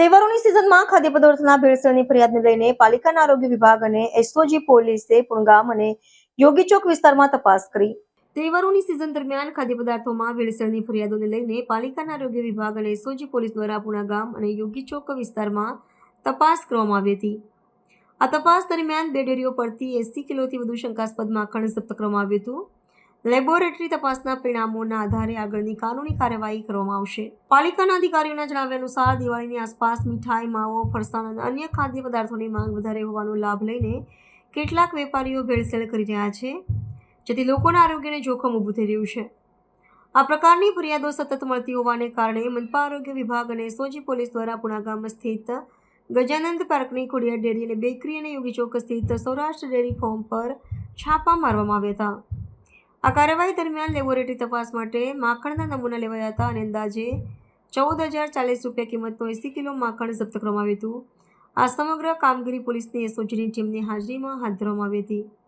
તહેવારોની સિઝનમાં ખાદ્ય પદાર્થોના ભેળસેળની ફરિયાદને લઈને પાલિકાના આરોગ્ય વિભાગ અને એસઓજી પોલીસે પુણગામ અને યોગી ચોક વિસ્તારમાં તપાસ કરી. તહેવારોની સિઝન દરમિયાન ખાદ્ય પદાર્થોમાં ભેળસેળની ફરિયાદોને લઈને પાલિકાના આરોગ્ય વિભાગ અને એસઓજી પોલીસ દ્વારા પુણાગામ અને યોગી ચોક વિસ્તારમાં તપાસ કરવામાં આવી હતી. આ તપાસ દરમિયાન બે ડેરીઓ પરથી એસી કિલોથી વધુ શંકાસ્પદ માખણ જપ્ત કરવામાં આવ્યું હતું. લેબોરેટરી તપાસના પરિણામોના આધારે આગળની કાનૂની કાર્યવાહી કરવામાં આવશે. પાલિકાના અધિકારીઓના જણાવ્યા અનુસાર દિવાળીની આસપાસ મીઠાઈ, માવો, ફરસાણ અને અન્ય ખાદ્ય પદાર્થોની માંગ વધારે હોવાનો લાભ લઈને કેટલાક વેપારીઓ ભેળસેળ કરી રહ્યા છે, જેથી લોકોના આરોગ્યને જોખમ ઊભું થઈ રહ્યું છે. આ પ્રકારની ફરિયાદો સતત મળતી હોવાને કારણે મનપા આરોગ્ય વિભાગ અને સોજી પોલીસ દ્વારા પુણા ગામ સ્થિત ગજાનંદ પાર્કની ખોડિયાર ડેરી અને બેકરી અને યોગી ચોક સ્થિત સૌરાષ્ટ્ર ડેરી ફોર્મ પર છાપા મારવામાં આવ્યા હતા. આ કાર્યવાહી દરમિયાન લેબોરેટરી તપાસ માટે માખણના નમૂના લેવાયા હતા અને અંદાજે ચૌદ હજાર ચાલીસ રૂપિયા કિંમતનું એસી કિલો માખણ જપ્ત કરવામાં આવ્યું હતું. આ સમગ્ર કામગીરી પોલીસની એસઓજીની ટીમની હાજરીમાં હાથ ધરવામાં આવી હતી.